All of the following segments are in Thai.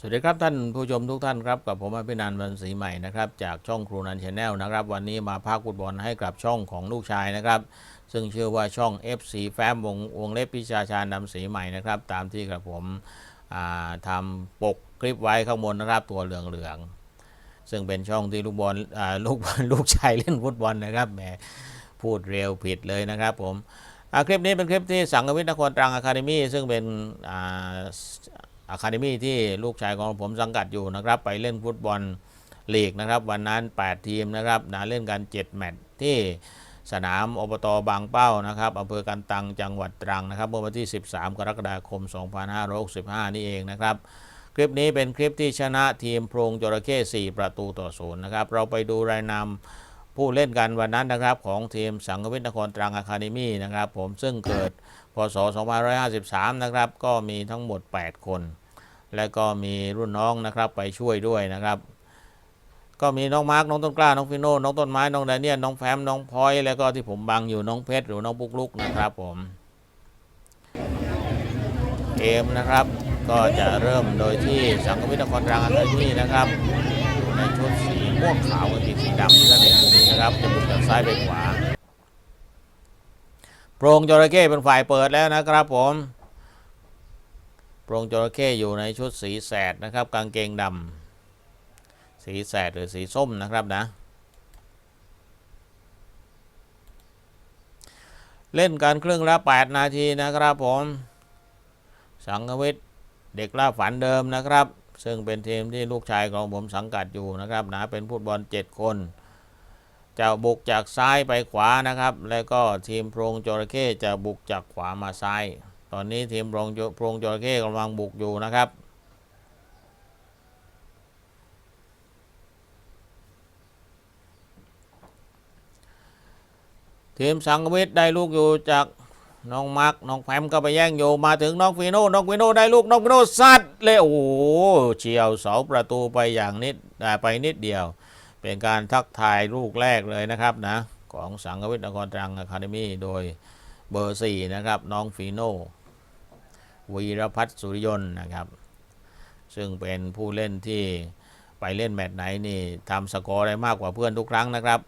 สวัสดีครับท่านผู้ชมทุกท่านครับกับผมอภินันท์วันศรีใหม่นะครับจากช่องครูนันชาแนลนะครับวันนี้มาพากุตบอลให้กับช่องของลูกชายนะครับ ซึ่งชื่อว่าช่อง FC แฟมวงวงเล็บพิชาชาญนำสีใหม่นะครับตามที่กระผมทำปกคลิปไว้ข้างบนนะครับตัวเหลืองๆซึ่งเป็นช่องที่ลูกบอลลูกลูกชายเล่นฟุตบอลนะครับแหมพูดเร็วผิดเลยนะครับผมคลิปนี้เป็นคลิปที่สังกวิทนครตรังอะคาเดมี่ซึ่งเป็น อาอะคาเดมี่ที่ลูกชายของผมสังกัดอยู่นะครับ ไปเล่นฟุตบอลลีกนะครับ วันนั้น 8 ทีมนะครับนะเล่นกัน 7 แมตช์ที่สนามอบตบางเป้านะครับอำเภอกันตังจังหวัดตรังนะครับเมื่อวันที่ 13 กรกฎาคม 2565 นี่เองนะครับ คลิปนี้เป็นคลิปที่ชนะทีมโพรงจระเข้4 ประตูต่อศูนย์นะครับ เราไปดูรายนาม ผู้เล่นกันวันนั้นนะครับของทีมสังกวิทนครตรังอะคาเดมี่นะครับผมซึ่งเกิดพศ 2553 นะครับก็มีทั้งหมด 8 คน และก็มีรุ่นน้องนะครับไปช่วยด้วยนะครับ ก็มีน้องมาร์กน้องต้นกล้าน้องฟิโน่น้องต้นไม้น้องแดเนียลน้องแฟมน้องพลอยแล้วก็ที่ผมบังอยู่น้องเพชรหรือน้องปุกลุกนะครับผมเกมนะครับก็จะเริ่มโดยที่สังกวิทนครตรังอะคาเดมี่นะครับอยู่ในชุดสีม่วงขาวกับสีดำที่ท่านเห็นอยู่ นะครับจะบุกจากซ้ายไปขวาโปรงจระเข้เป็นฝ่ายเปิดแล้วนะครับผมโปรงจระเข้อยู่ในชุดสีแสดนะครับ กางเกงดำสีแสดหรือสีส้มนะครับนะ เล่นกันครึ่งละ 8 นาทีนะครับผม สังกวิทย์เด็กล่าฝันเดิมนะครับ ซึ่งเป็นทีมที่ลูกชายของผมสังกัดอยู่นะครับนะเป็นฟุตบอล 7 คน จะบุกจากซ้ายไปขวานะครับ แล้วก็ทีมโพรงจระเข้จะบุกจากขวามาซ้าย ตอนนี้ทีมโพรงโพรงจระเข้กำลังบุกอยู่นะครับทีมสังกวิทย์ได้ลูกอยู่จากน้องมาร์กน้องแพมก็ไปแย่งอยู่มาถึงน้องฟีโน่น้องฟีโน่ได้ลูกน้องฟีโน่ซัดเลยโอ้โหเฉียวเสาประตูไปอย่างนิดอ่ไปนิดเดียว เป็นการทักทายลูกแรกเลยนะครับนะของสังกวิทย์นครตรังอะคาเดมี่โดยเบอร์สี่นะครับ น้องฟีโนวีรพัฒน์สุริยนต์นะครับ ซึ่งเป็นผู้เล่นที่ไปเล่นแมตช์ไหนนี่ทำสกอร์ได้มากกว่าเพื่อนทุกครั้งนะครับ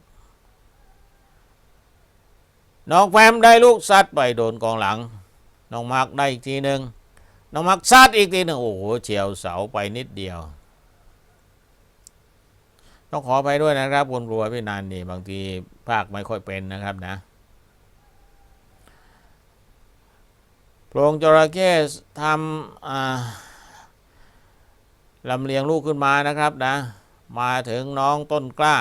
น้องแฟมได้ลูกซัดไปโดนกองหลัง น้องมาร์กได้อีกทีหนึ่งน้องมาร์กซัดอีกทีหนึ่งโอ้โหเฉียวเสาไปนิดเดียว ต้องขอไปด้วยนะครับคุณครูพี่นันนี่บางทีภาคไม่ค่อยเป็นนะครับนะโปรงจระเข้ทำลำเลียงลูกขึ้นมานะครับนะ มาถึงน้องต้นกล้า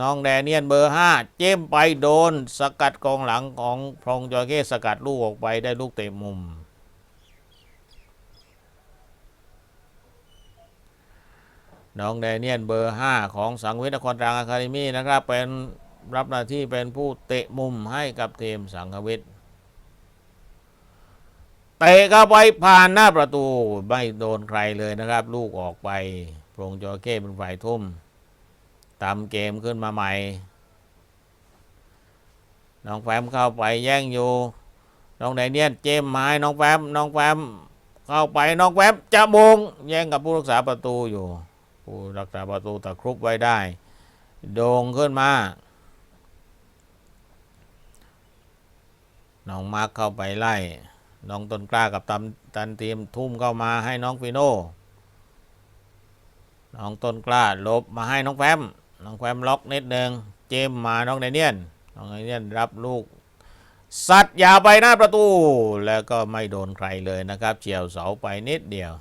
น้องแดเนียนเบอร์ห้าเจ้มไปโดน สกัดกองหลังของโพรงจระเข้สกัดลูกออกไปได้ลูกเตะมุม น้องแดเนียนเบอร์ 5 ของสังเวิทนครตรังอะคาเดมี่นะครับ เป็นรับหน้าที่เป็นผู้เตะมุมให้กับทีมสังควิทเตะเข้าไปผ่านหน้าประตู ไม่โดนใครเลยนะครับ ลูกออกไปโปรงจอเก้เป็นฝ่ายทุ่มตามเกมขึ้นมาใหม่ น้องแฟมเข้าไปแย่งอยู่ น้องแดเนียนเจมไม้น้องแฟมน้องแฟมเข้าไปน้องแฟมจะมงแย่งกับผู้รักษาประตูอยู่ ผู้รักษาประตูตะครุบไว้ได้ โด่งขึ้นมาน้องมาร์คเข้าไปไล่ น้องต้นกล้ากับตันตันทีมทุ่มเข้ามาให้น้องฟิโน่น้องต้นกล้าลบมาให้น้องแฟม น้องแฟมล็อกนิดนึงเจมมาน้องไดเนียน น้องไดเนียนรับลูกสัตว์ยาวไปหน้าประตู แล้วก็ไม่โดนใครเลยนะครับเฉียวเสาไปนิดเดียว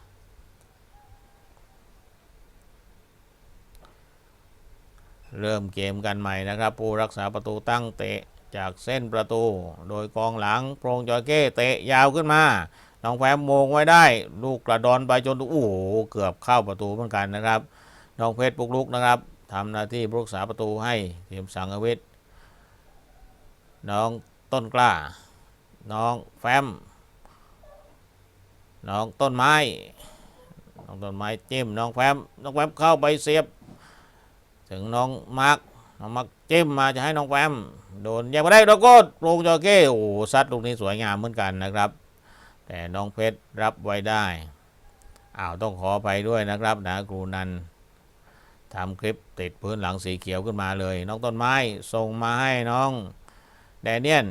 เริ่มเกมกันใหม่นะครับ ผู้รักษาประตูตั้งเตะจากเส้นประตู โดยกองหลังโปรงจอยเก้เตะยาวขึ้นมาน้องแฟมโมงไว้ได้ ลูกกระดอนไปจนโอ้โหเกือบเข้าประตูเหมือนกันนะครับน้องเพชรปุกลุกนะครับทำหน้าที่รักษาประตูให้ทีมสังกวิทย์น้องต้นกล้า น้องแฟม น้องต้นไม้ น้องต้นไม้จิ้มน้องแฟม น้องแฟมเข้าไปเสียบ ถึงน้องมาร์กน้องมาร์กจิ้มมาจะให้น้องแฟมโดนยังไม่ได้ดอกโกดโปรงจอเก้โอ้ซัดลูกนี้สวยงามเหมือนกันนะครับ แต่น้องเพชรรับไว้ได้อ้าวต้องขอไปด้วยนะครับนะครูนันทำคลิปติดพื้นหลังสีเขียวขึ้นมาเลย น้องต้นไม้ส่งมาให้น้องแดเนียน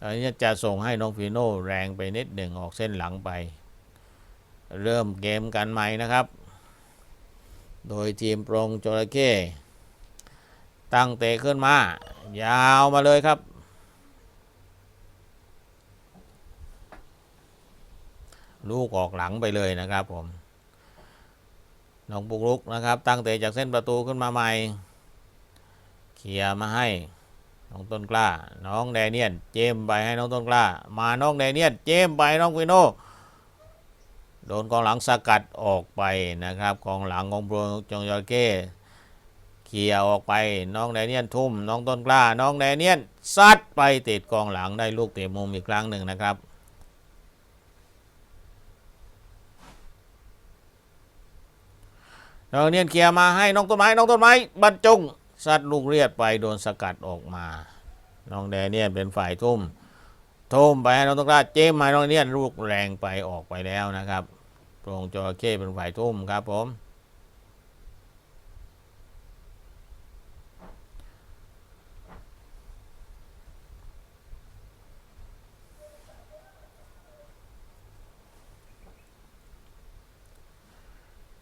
อันนี้จะส่งให้น้องฟีโน่แรงไปนิดหนึ่งออกเส้นหลังไป เริ่มเกมกันใหม่นะครับ โดยทีมโปรงจระเข้ตั้งเตะขึ้นมา ยาวมาเลยครับ ลูกออกหลังไปเลยนะครับผมน้องปุกลุกนะครับ ตั้งเตะจากเส้นประตูขึ้นมาใหม่เคลียร์มาให้น้องต้นกล้า น้องแดเนียนเจมไปให้น้องต้นกล้า มาน้องแดเนียนเจมไปน้องวิโน โดนกองหลังสกัดออกไปนะครับ กองหลังของโปรจงยอเก้เคลียออกไปน้องแดเนียนทุ่ม น้องต้นกล้า น้องแดเนียนซัดไปติดกองหลังได้ลูกเตะมุมอีกครั้งหนึ่งนะครับน้องเนียนเคลียมาให้น้องต้นไม้น้องต้นไม้บรรจงซัดลูกเรียดไปโดนสกัดออกมา น้องแดเนียนเป็นฝ่ายทุ่มทุ่มไปให้น้องต้นกล้าเจมมาน้องเนียนลูกแรงไปออกไปแล้วนะครับ โปรงจระเข้เป็นฝ่ายทุ่มครับผม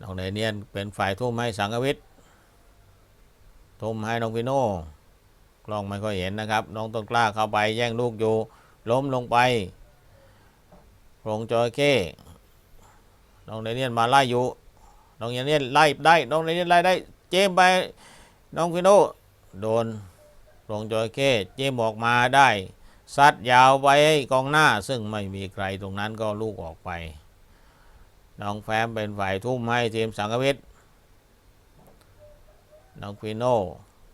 น้องเดเนียนเป็นฝ่ายทุ่มให้สังกวิทย์ทุ่มให้น้องพิโน่กล้องไม่ค่อยเห็นนะครับ น้องต้นกล้าเข้าไปแย่งลูกอยู่ ล้มลงไปโรงจระเข้ น้องเดเนียนมาไล่อยู่ น้องเดเนียนไล่ได้ น้องเดเนียนไล่ได้ เจมไป น้องพิโน่โดนโปรงจระเข้เจมออกมาได้ซัดยาวไปให้กองหน้า ซึ่งไม่มีใครตรงนั้นก็ลูกออกไป น้องแฟมเป็นฝ่ายทุ่มให้ทีมสังกวิทย์น้องฟิโน่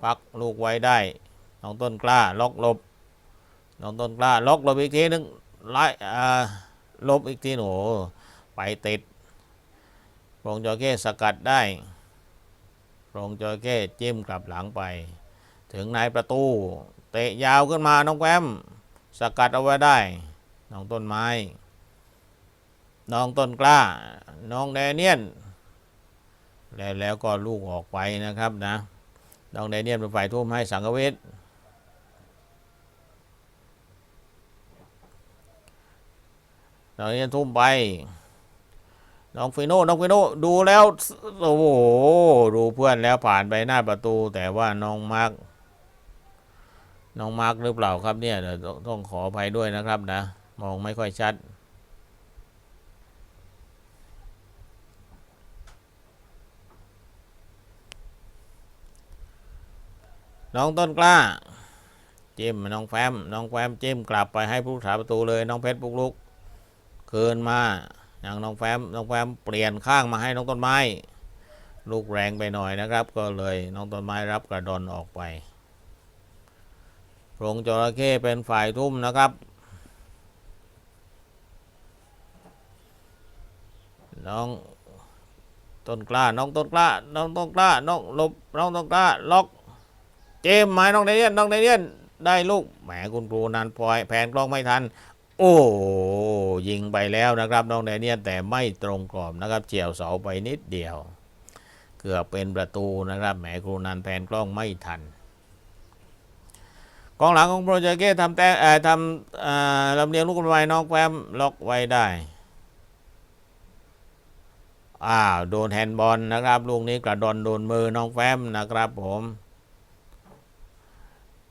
พักลูกไว้ได้ น้องต้นกล้าล็อกหลบ น้องต้นกล้าล็อกหลบอีกทีหนึงไล่อ่าหลบอีกทีหนูไปติด โปรงจอเก้สกัดได้โปรงจอเก้จิ้มกลับหลังไป ถึงในประตู เตะยาวขึ้นมาน้องแฟมสกัดเอาไว้ได้น้องต้นไม้ น้องต้นกล้า น้องแดเนียนแล้วแล้วก็ลูกออกไปนะครับนะ น้องแดเนียนเป็นฝ่ายทุ่มให้สังกเวชน้องแดเนียนทุ่มไป น้องฟิโน่น้องฟิโน่ดูแล้วโอ้โหดูเพื่อนแล้วผ่านไปหน้าประตู แต่ว่าน้องมาร์กน้องมาร์กหรือเปล่าครับเนี่ยต้องขออภัยด้วยนะครับนะ มองไม่ค่อยชัดน้องต้นกล้า จิ้มน้องแฟมน้องแฟมจิ้มกลับไปให้ผู้รักษาประตูเลย น้องเพชรปุกลุกคืนมา อย่างน้องแฟมน้องแฟมเปลี่ยนข้างมาให้น้องต้นไม้ ลูกแรงไปหน่อยนะครับ ก็เลยน้องต้นไม้รับกระดอนออกไปโรงจระเข้เป็นฝ่ายทุ่มนะครับ น้องต้นกล้า น้องต้นกล้า น้องต้นกล้า น้องลบ น้องต้นกล้า ล็อก เจมหมายน้องเดเนียน น้องเดเนียน ได้ลูก แหมคุณครูนันปล่อย แผนกล้องไม่ทัน โอ้ยิงไปแล้วนะครับน้องเดเนียแต่ไม่ตรงกรอบนะครับ เฉียวเสาไปนิดเดียว เกือบเป็นประตูนะครับแหมครูนันแผนกล้องไม่ทันกองหลังของโปรเจเก้ทำแต่เอ่อทำเอ่อลำเลียงลูกไว้น้องแฟมล็อกไว้ได้อ้าวโดนแฮนด์บอลนะครับลูกนี้กระดอนโดนมือน้องแฟมนะครับผม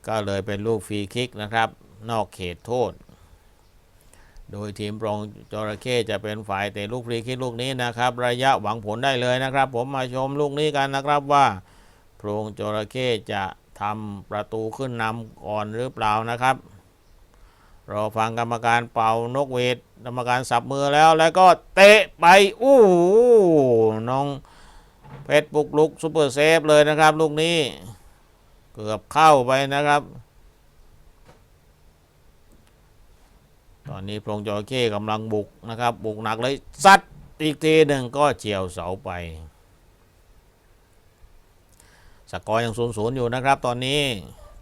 ก็เลยเป็นลูกฟรีคิกนะครับ นอกเขตโทษ โดยทีมปรองจระเข้จะเป็นฝ่ายเตะลูกฟรีคิกลูกนี้นะครับ ระยะหวังผลได้เลยนะครับ ผมมาชมลูกนี้กันนะครับว่าโพรงจระเข้จะทำประตูขึ้นนำก่อนหรือเปล่านะครับรอฟังกรรมการเป่านกเวทกรรมการสับมือแล้วแล้วก็เตะไปอู้น้องเพชรปุกลุกซุปเปอร์เซฟเลยนะครับ ลูกนี้ เกือบเข้าไปนะครับ ตอนนี้โพรงจระเข้กำลังบุกนะครับ บุกหนักเลยซัดอีกทีหนึ่งก็เฉียวเสาไป สกอร์ยังศูนย์ศูนย์อยู่นะครับ ตอนนี้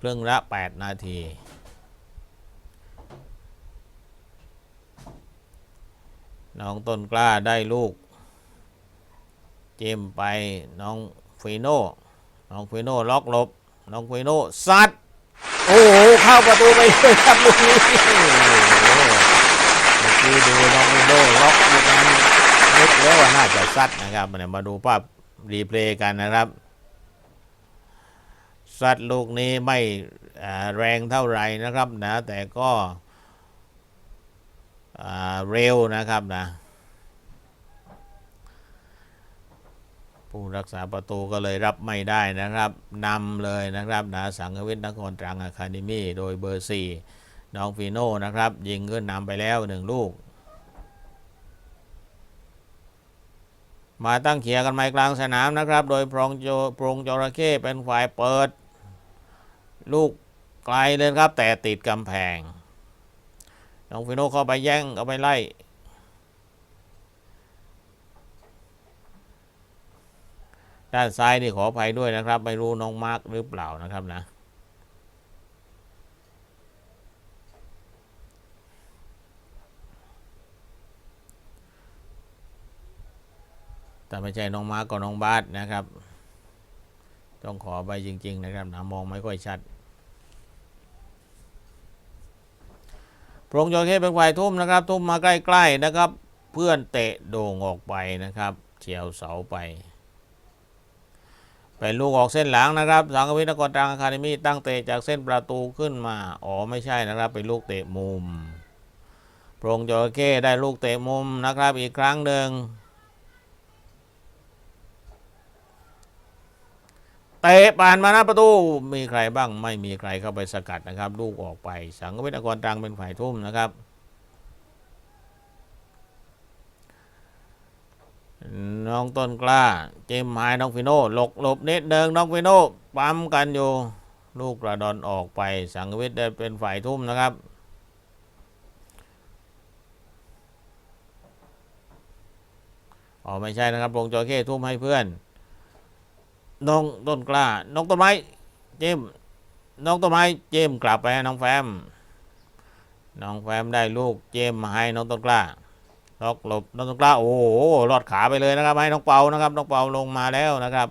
ครึ่งละ 8 นาทีน้องต้นกล้าได้ลูก เจมไปน้องฟีโน่น้องฟีโน่ล็อกหลบ น้องฟีโน่ซัด โอ้โห เข้าประตูไปเลยครับลูกนี้ คือกี้ดูน้องโน่ล็อกลูกนั้นนึกแล้วว่าน่าจะซัดนะครับมาดูภาพรีเพลย์กันนะครับซัดลูกนี้ไม่แรงเท่าไหร่นะครับนะแต่ก็เร็วนะครับนะผู้รักษาประตูก็เลยรับไม่ได้นะครับนำเลยนะครับนะสังกวิทนครตรังอะคาเดมี่โดยเบอร์4 น้องฟีโน่นะครับ ยิงขึ้นนำไปแล้วหนึ่งลูก มาตั้งเขียกันไม้กลางสนามนะครับ โดยพรองโจโปรงจระเข้เป็นฝ่ายเปิด ลูกไกลเลยครับ แต่ติดกำแพง น้องฟีโน่เข้าไปแย่งเอาไปไล่ด้านซ้ายนี่ขออภัยด้วยนะครับ ไม่รู้น้องมาร์กหรือเปล่านะครับนะ แต่ไม่ใช่น้องมาก็น้องบาสนะครับ ต้องขอไปจริง ๆ นะครับนะมองไม่ค่อยชัดโปรงจระเข้เป็นฝ่ายทุ่มนะครับ ทุ่มมาใกล้ๆนะครับ เพื่อนเตะโด่งออกไปนะครับเฉียวเสาไปเป็นลูกออกเส้นหลังนะครับสังกวิทนครตรังอะคาเดมี่ตั้งเตะจากเส้นประตูขึ้นมา อ๋อไม่ใช่นะครับ เป็นลูกเตะมุม โปรงจระเข้ได้ลูกเตะมุมนะครับ อีกครั้งหนึ่ง เตะผ่านมาหน้าประตูมีใครบ้างไม่มีใครเข้าไปสกัดนะครับ ลูกออกไป สังกวิทนครตรังเป็นฝ่ายทุ่มนะครับ น้องต้นกล้า เจมส์ไม้น้องฟิโน่หลกหลบนิดเดิงน้องฟิโน่ปั๊มกันอยู่ ลูกกระดอนออกไป สังกวิทย์ได้เป็นฝ่ายทุ่มนะครับอ๋อไม่ใช่นะครับลงจอเข้ทุ่มให้เพื่อน น้องต้นกล้า น้องต้นไม้ เจม น้องต้นไม้เจมกลับไปน้องแฟม น้องแฟมได้ลูกเจมมาให้น้องต้นกล้าล็อกหลบน้องต้นกล้า โอ้โหลอดขาไปเลยนะครับ ให้น้องเปานะครับ น้องเปาลงมาแล้วนะครับ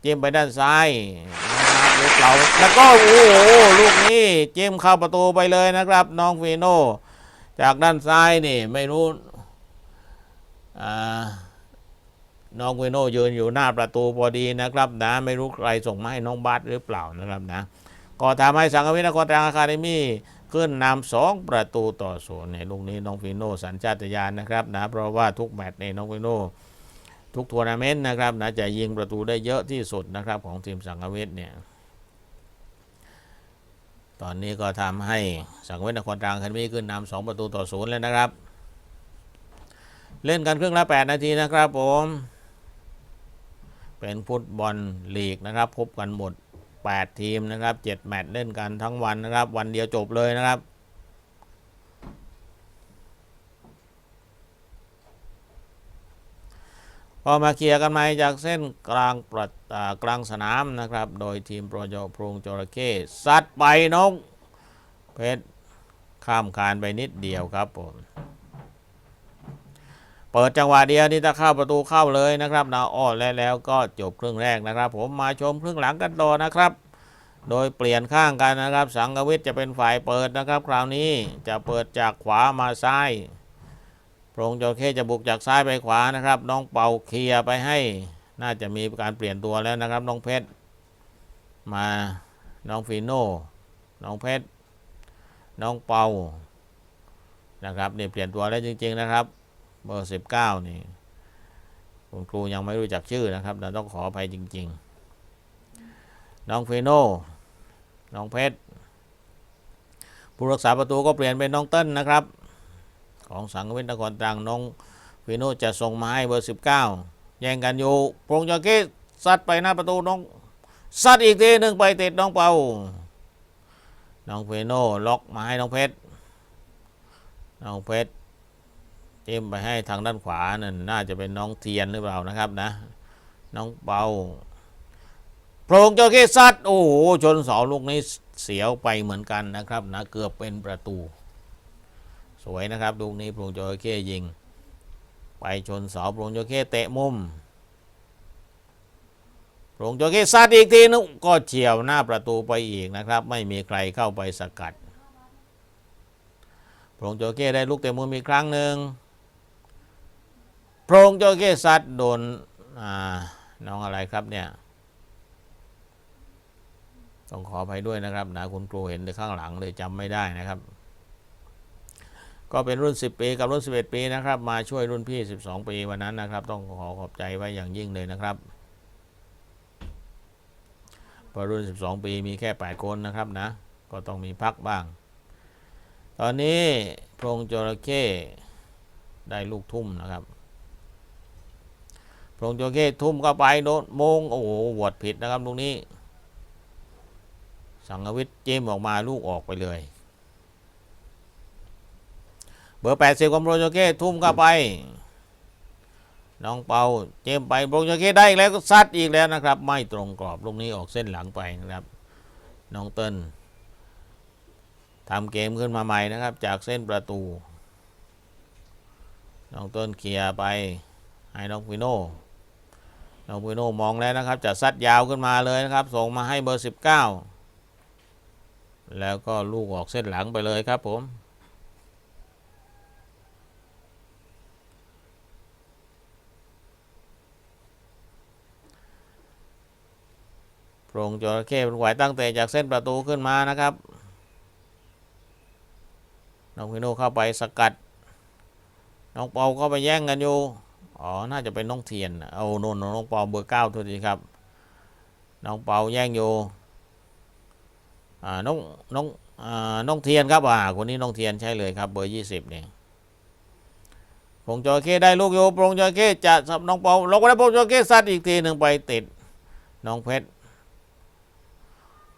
เจมไปด้านซ้ายนะครับลูกเปาแล้วก็โอ้โหลูกนี้เจมเข้าประตูไปเลยนะครับ น้องฟีโน่จากด้านซ้ายนี่ไม่รู้อ่า น้องฟีโน่ยืนอยู่หน้าประตูพอดีนะครับนะไม่รู้ใครส่งมาให้น้องบาสหรือเปล่านะครับนะก็ทำให้สังกวิทนครตรังอะคาเดมี่ขึ้นนำสองประตูต่อศูนย์ในลูกนี้น้องฟิโน่สัญชาตญาณนะครับนะเพราะว่าทุกแมตช์ในน้องฟิโน่ทุกทัวร์นาเมนต์นะครับนะจะยิงประตูได้เยอะที่สุดนะครับของทีมสังเวชเนี่ยตอนนี้ก็ทำให้สังเวชนครตรังคันมีขึ้นนำสองประตูต่อศูนย์แล้วนะครับ เล่นกันครึ่งละ8นาทีนะครับผม เป็นฟุตบอลลีกนะครับ พบกันหมด 8 ทีมนะครับ 7 แมตช์เล่นกันทั้งวันนะครับ วันเดียวจบเลยนะครับพอมาเคลียร์กันใหม่จากเส้นกลางประอ่ากลางสนามนะครับ โดยทีมโปรโยโปรงจระเข้ซัดไปนกเพชรข้ามคานไปนิดเดียวครับผม เปิดจังหวะเดียวนี่ถ้าเข้าประตูเข้าเลยนะครับนาอ้อและแล้วก็จบครึ่งแรกนะครับ ผมมาชมครึ่งหลังกันต่อนะครับ โดยเปลี่ยนข้างกันนะครับ สังกวิทย์จะเป็นฝ่ายเปิดนะครับ คราวนี้จะเปิดจากขวามาซ้ายโปรงจระเข้จะบุกจากซ้ายไปขวานะครับ น้องเป่าเคลียไปให้ น่าจะมีการเปลี่ยนตัวแล้วนะครับ น้องเพชรมาน้องฟีโน่น้องเพชรน้องเปานะครับนี่เปลี่ยนตัวแล้วจริง ๆนะครับ เบอร์สิบเก้านี่คุณครูยังไม่รู้จักชื่อนะครับเราต้องขออภัยจริง ๆ น้องเฟโน่น้องเพชรผู้รักษาประตูก็เปลี่ยนเป็นน้องเติ้ลนะครับ ของสังเวนนครตรังน้องเฟโน่จะส่งมาให้เบอร์สิบเก้าแย่งกันอยู่โปรงจระเข้ซัดไปหน้าประตูน้องซัดอีกทีหนึ่งไปติดน้องเปาน้องเฟโน่ล็อกมาให้น้องเพชรน้องเพชร จิ้มไปให้ทางด้านขวานั่นน่าจะเป็นน้องเทียนหรือเปล่านะครับนะ น้องเปาโปรงจระเข้ซัดโอ้โหชนเสาลูกนี้เสียวไปเหมือนกันนะครับนะเกือบเป็นประตู สวยนะครับลูกนี้โปรงจระเข้ยิง ไปชนเสาโปรงโจเก้เตะมุมโปรงโจเก้ซัดอีกทีนึงก็เฉียวหน้าประตูไปอีกนะครับ ไม่มีใครเข้าไปสกัดโปรงโจเก้ได้ลูกเตะมุมอีกครั้งหนึ่ง โปรงโจเก้ซัดโดนน้องอะไรครับเนี่ย ต้องขออภัยด้วยนะครับนะคุณครูเห็นในข้างหลังเลยจำไม่ได้นะครับ ก็เป็นรุ่น 10 ปีกับรุ่น 11 ปีนะครับ มาช่วยรุ่นพี่ 12 ปีวันนั้นนะครับ ต้องขอขอบใจไว้อย่างยิ่งเลยนะครับพราะรุ่น 12 ปีมีแค่ 8 คนนะครับนะ ก็ต้องมีพักบ้าง ตอนนี้พรงจระเข้ได้ลูกทุ่มนะครับ พรงจระเข้ทุ่มเข้าไปโดนมงโอ้โหหวดผิดนะครับลูกนี้ สังวิทย์เจมออกมาลูกออกไปเลย เบอร์80ของโปรโจเก้ทุ่มเข้าไป น้องเปาเจมไปโปรโจเก้ได้อีกแล้วก็ซัดอีกแล้วนะครับ ไม่ตรงกรอบลูกนี้ออกเส้นหลังไปนะครับ น้องเติ้ลทำเกมขึ้นมาใหม่นะครับ จากเส้นประตู น้องเติ้ลเคลียร์ไปให้น้องพิโน น้องพิโนมองแล้วนะครับจะซัดยาวขึ้นมาเลยนะครับ ส่งมาให้เบอร์ 19 แล้วก็ลูกออกเส้นหลังไปเลยครับผมโปร่งจระเข้เป็นไหวตั้งแต่จากเส้นประตูขึ้นมานะครับน้องพิโนเข้าไปสกัด น้องเปาเข้าไปแย่งกันอยู่ อ๋อ น่าจะเป็นน้องเทียน เอาโน่นน้องเปาเบอร์เก้าตัวทีครับ น้องเปาแย่งอยู่อ่าน้องน้องอ่าน้องเทียนครับอ่าคนนี้น้องเทียนใช่เลยครับ เบอร์ยี่สิบเนี่ยโปร่งจระเข้ได้ลูกอยู่โปร่งจระเข้จะสับน้องเปาลงไปแล้วโปร่งจระเข้ซัดอีกทีหนึ่งไปติดน้องเพชร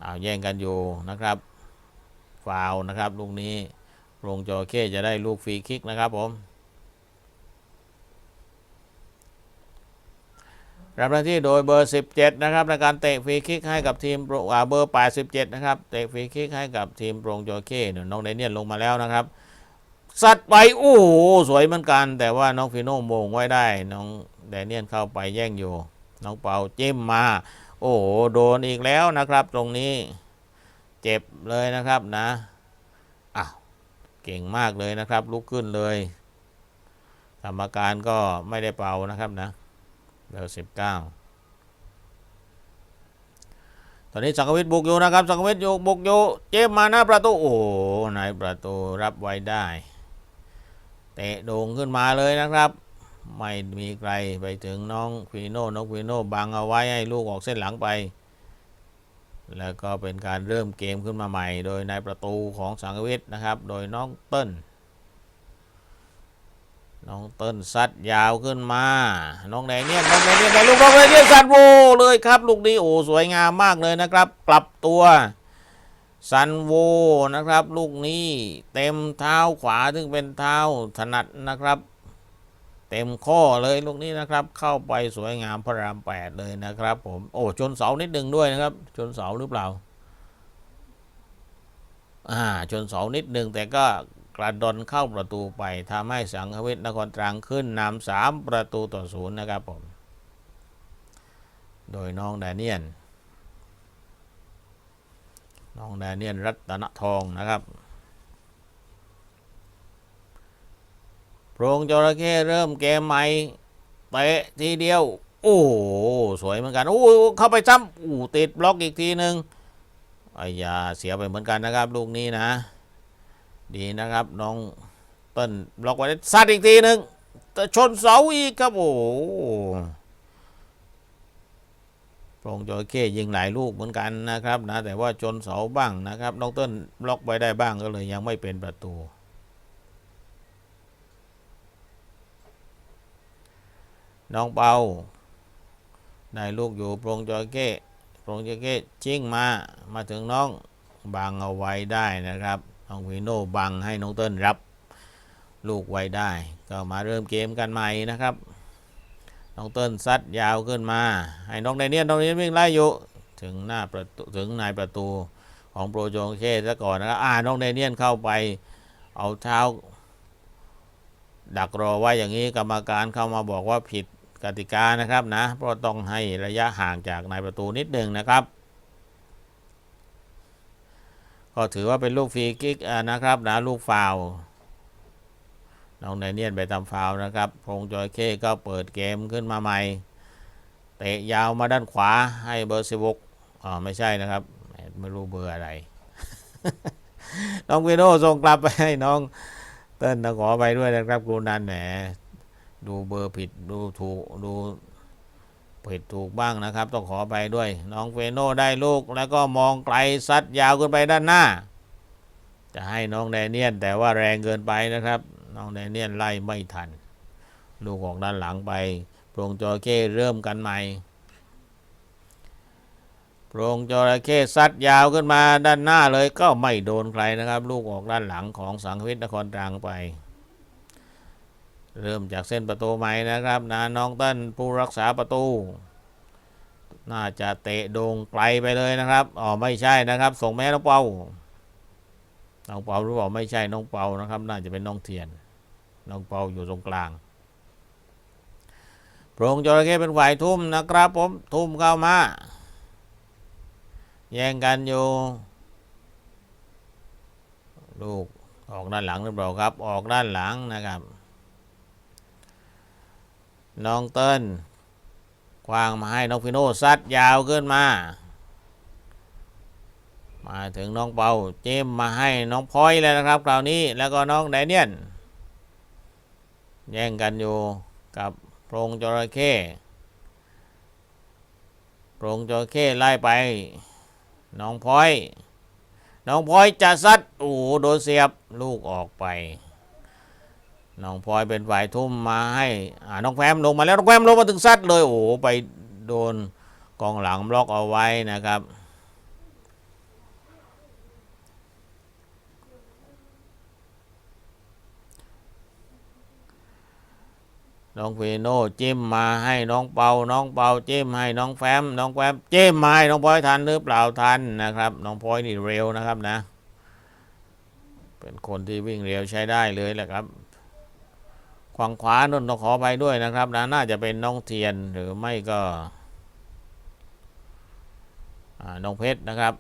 อ้าวแย่งกันอยู่นะครับฟาวนะครับลูกนี้โปรงจอเข้จะได้ลูกฟรีคิกนะครับผม รับหน้าที่โดยเบอร์ 17 นะครับในการเตะฟรีคิกให้กับทีมโปรอ่าเบอร์ 87 นะครับ เตะฟรีคิกให้กับทีมโปรงโจเข้ยน้องไดเนียนลงมาแล้วนะครับสัตว์ไปโอ้โหสวยเหมือนกัน แต่ว่าน้องฟิโน่โมงไว้ได้ น้องแดเนียนเข้าไปแย่งอยู่ น้องเปาจิ้มมา โอ้โหโดนอีกแล้วนะครับ ตรงนี้ เจ็บเลยนะครับนะอ้าวเก่งมากเลยนะครับ ลุกขึ้นเลยกรรมการก็ไม่ได้เป่านะครับนะ เบอร์สิบเก้าตอนนี้สังกวิทย์บุกอยู่นะครับสังกวิทย์อยู่บุกอยู่เจมมาหน้าประตูโอ้นายประตูรับไว้ได้เตะโด่งขึ้นมาเลยนะครับ ไม่มีใครไปถึงน้องควีโน่น้องควีโน่บังเอาไว้ให้ลูกออกเส้นหลังไป แล้วก็เป็นการเริ่มเกมขึ้นมาใหม่ โดยในประตูของสังวิทย์นะครับ โดยน้องเติ้ล น้องเติ้ลซัดยาวขึ้นมา น้องแดงเนี่ยน้องแดงเนี่ยได้ลูกน้องแดงเนี่ยซัดโวเลยครับ ลูกนี้โอ้สวยงามมากเลยนะครับกลับตัวซันโวนะครับ ลูกนี้เต็มเท้าขวาซึ่งเป็นเท้าถนัดนะครับ เต็มข้อเลยลูกนี้นะครับ เข้าไปสวยงามพระรามแปดเลยนะครับ ผมโอ้ชนเสานิดหนึ่งด้วยนะครับ ชนเสาหรือเปล่าอ่าชนเสานิดหนึ่งแต่ก็ กระดอนเข้าประตูไปทำให้สังควิทนครตรังขึ้นนำสามประตูต่อศูนย์นะครับผม โดยน้องแดเนียน น้องแดเนียนรัตนทองนะครับโปรงจระเข้เริ่มเกมใหม่เตะทีเดียว โอ้สวยเหมือนกัน โอ้เข้าไปซ้ำอู้ติดบล็อกอีกทีหนึ่งไอ้ยาเสียไปเหมือนกันนะครับ ลูกนี้นะ ดีนะครับ น้องเต้นบล็อกไว้ได้ซัดอีกทีหนึ่งแต่ชนเสาอีกครับโอ้โหโปรงจระเข้ยิงหลายลูกเหมือนกันนะครับนะแต่ว่าชนเสาบ้างนะครับน้องเต้นบล็อกไว้ได้บ้างก็เลยยังไม่เป็นประตูน้องเปาได้ลูกอยู่โปรงจระเข้โปรงจระเข้จิ้งมามาถึงน้องบังเอาไว้ได้นะครับ น้องวิโน่บังให้น้องเติ้ลรับลูกไว้ได้ ก็มาเริ่มเกมกันใหม่นะครับน้องเติ้ลซัดยาวขึ้นมา ให้น้องไดเนียนน้องไดเนียนวิ่งไล่อยู่ถึงหน้าประตูถึงนายประตูของโปรโจงเช่ซะก่อนนะครับอ่าน้องไดเนียนเข้าไปเอาเท้า ดักรอไว้อย่างนี้กรรมการเข้ามาบอกว่าผิดกติกานะครับนะ เพราะต้องให้ระยะห่างจากนายประตูนิดหนึ่งนะครับ ก็ถือว่าเป็นลูกฟรีกิกนะครับนะลูกฟาวน้องไดเนียนไปทำฟาวนะครับพงจอยเคก็เปิดเกมขึ้นมาใหม่ เตะยาวมาด้านขวาให้เบอร์สิบกอ๋อไม่ใช่นะครับ ไม่รู้เบอร์อะไร น้องวิโนส่งกลับไปให้น้องเติ้ลนะขอไปด้วยนะครับครูนันแหมดูเบอร์ผิดดูถูกดู ผิดถูกบ้างนะครับ ต้องขอไปด้วย น้องเฟโนได้ลูกแล้วก็มองไกลซัดยาวขึ้นไปด้านหน้า จะให้น้องแดเนียนแต่ว่าแรงเกินไปนะครับ น้องแดเนียนไล่ไม่ทัน ลูกออกด้านหลังไปโปรงจระเข้เริ่มกันใหม่โปรงจระเข้ซัดยาวขึ้นมาด้านหน้าเลยก็ไม่โดนใครนะครับ ลูกออกด้านหลังของสังเวิทย์นครตรังไป เริ่มจากเส้นประตูใหม่นะครับนะน้องเต้นผู้รักษาประตู น่าจะเตะโด่งไกลไปเลยนะครับอ๋อไม่ใช่นะครับ ส่งแม่น้องเปาน้องเปาหรือเปล่าไม่ใช่น้องเปานะครับ น่าจะเป็นน้องเทียน น้องเปาอยู่ตรงกลางโปรงจระเข้เป็นฝ่ายทุ่มนะครับ ผมทุ่มเข้ามาแย่งกันอยู่ ลูกออกด้านหลังหรือเปล่าครับ ออกด้านหลังนะครับ น้องเติ้ลควางมาให้น้องฟิโน่ซัดยาวขึ้นมา มาถึงน้องเปาเจมมาให้น้องพลอยแล้วนะครับคราวนี้แล้วก็น้องไดเนียน แย่งกันอยู่กับโพรงจระเข้โพรงจระเข้ไล่ไป น้องพลอย น้องพลอยจะซัดโอ้โดนเสียบลูกออกไป น้องพลอยเป็นฝ่ายทุ่มมาให้น้องแฟมลงมาแล้วน้องแฟมลงมาถึงซัดเลยโอ้โหไปโดนกองหลังล็อกเอาไว้นะครับน้องเฟโน่จิ้มมาให้น้องเปา น้องเปาจิ้มให้น้องแฟม น้องแฟมจิ้มมาให้น้องพลอยทันหรือเปล่าทันนะครับ น้องพลอยนี่เร็วนะครับนะ เป็นคนที่วิ่งเร็วใช้ได้เลยแหละครับ ขวางขวานนต้องขอไปด้วยนะครับนะน่าจะเป็นน้องเทียนหรือไม่ก็น้องเพชรนะครับ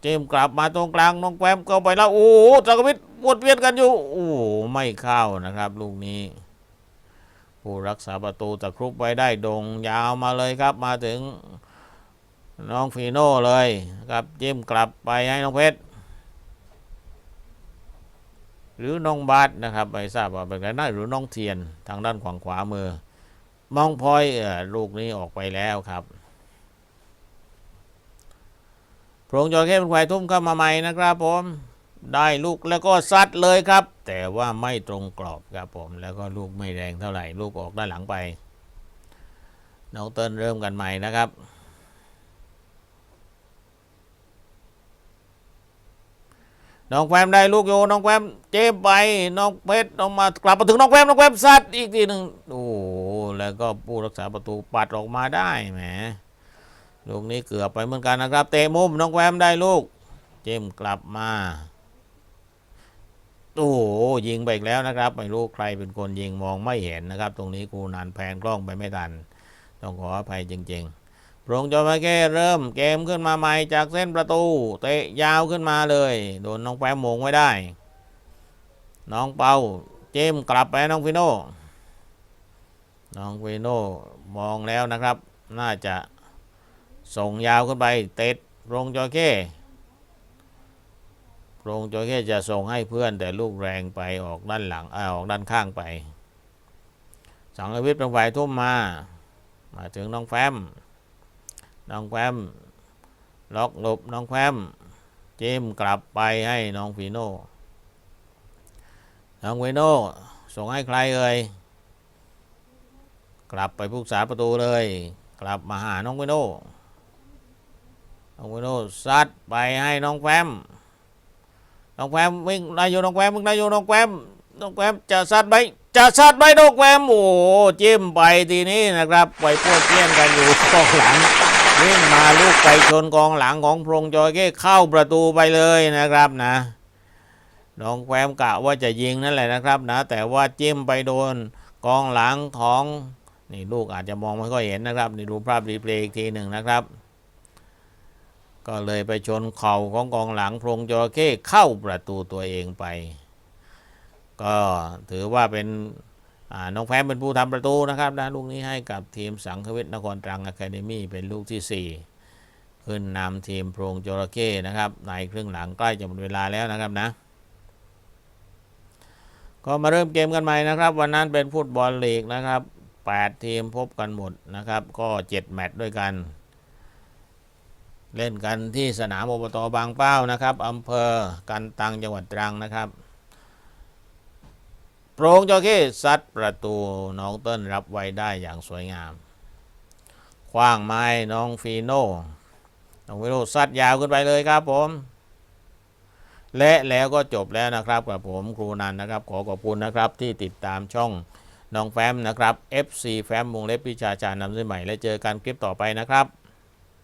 เจมกลับมาตรงกลางน้องแฟมก็ไปแล้วโอ้โหจักรวิทย์วนเวียนกันอยู่โอ้โหไม่เข้านะครับ ลูกนี้ ผู้รักษาประตูตะครุบไว้ได้ดงยาวมาเลยครับ มาถึงน้องฟีโน่เลยครับจิ้มกลับไปให้น้องเพชร หรือน้องบาสนะครับไม่ทราบว่าเป็นไงน่าหรือน้องเทียนทางด้านขวางขวามือ มองพลอยเออลูกนี้ออกไปแล้วครับโพรงจระเข้เป็นควายทุ่มเข้ามาใหม่นะครับผมได้ลูกแล้วก็ซัดเลยครับ แต่ว่าไม่ตรงกรอบครับผม แล้วก็ลูกไม่แรงเท่าไหร่ ลูกออกด้านหลังไปน้องเติ้ลเริ่มกันใหม่นะครับ น้องแฟมได้ลูกโยน้องแฟมเจ็บไปน้องเพชรน้องมากลับมาถึงน้องแฟมน้องแฟมซัดอีกทีหนึ่งโอ้แล้วก็ผู้รักษาประตูปัดออกมาได้แหมลูกนี้เกือบไปเหมือนกันนะครับ เตะมุมน้องแฟมได้ลูก เจมกลับมาโอ้โหยิงไปอีกแล้วนะครับ ไม่รู้ใครเป็นคนยิงมองไม่เห็นนะครับ ตรงนี้กูนานแพนกล้องไปไม่ทัน ต้องขออภัยจริง ๆ โปรงจอมาแก้เริ่มเกมขึ้นมาใหม่จากเส้นประตู เตะยาวขึ้นมาเลย โดนน้องแปมโมงไว้ได้ น้องเปาเจมกลับไปน้องฟิโน่น้องฟิโน่มองแล้วนะครับ น่าจะส่งยาวขึ้นไป เตะโปรงจอแก้โปรงจอแก้จะส่งให้เพื่อนแต่ลูกแรงไปออกด้านหลังอออกด้านข้างไป สังอวิทย์เป็นฝ่ายทุ่มมา มาถึงน้องแฟม น้องแฟมล็อกหลบน้องแฟมเจมกลับไปให้น้องฟีโน่น้องฟีโน่ส่งให้ใครเอ่ยกลับไปผู้สาประตูเลย กลับมาหาน้องฟีโน่น้องฟีโน่ซัดไปให้น้องแฟมน้องแฟมวิ่งได้อยู่น้องแฟมวิ่งได้อยู่น้องแฟมน้องแฟมจะซัดไหมจะซัดไหมน้องแฟมโอ้จิ้มไปทีนี้นะครับไปพวกเกี้ยนกันอยู่กองหลัง วิ่งมาลูกไปชนกองหลังของพรงจอยเก้เข้าประตูไปเลยนะครับนะน้องแฟ้มกะว่าจะยิงนั่นแหละนะครับนะ แต่ว่าจิ้มไปโดนกองหลังของนี่ลูกอาจจะมองไม่ค่อยเห็นนะครับนี่ดูภาพรีเพลย์อีกทีหนึ่งนะครับ ก็เลยไปชนเข่าของกองหลังพรงจระเข้เข้าประตูตัวเองไป ก็ถือว่าเป็น น้องแฟ้มเป็นผู้ทำประตูนะครับนะลูกนี้ให้กับทีมสังควิทนครตรังอะคาเดมี่เป็นลูกที่ 4 ขึ้นนำทีมโพรงจระเข้นะครับ ในครึ่งหลังใกล้จะหมดเวลาแล้วนะครับนะ ก็มาเริ่มเกมกันใหม่นะครับ วันนั้นเป็นฟุตบอลลีกนะครับ 8 ทีมพบกันหมดนะครับ ก็ 7 แมตช์ด้วยกัน เล่นกันที่สนามอบตบางเป้านะครับอำเภอกันตังจังหวัดตรังนะครับ โรงจระเข้ซัดประตูน้องเติ้ลรับไว้ได้อย่างสวยงามคว้างไม้น้องฟีโน่น้องฟีโน่ซัดยาวขึ้นไปเลยครับผม และแล้วก็จบแล้วนะครับกับผมครูนันนะครับ ขอขอบคุณนะครับที่ติดตามช่องน้องแฟมนะครับ FC แฟมวงเล็บพิชาชานำเสนอใหม่และเจอกันคลิปต่อไปนะครับ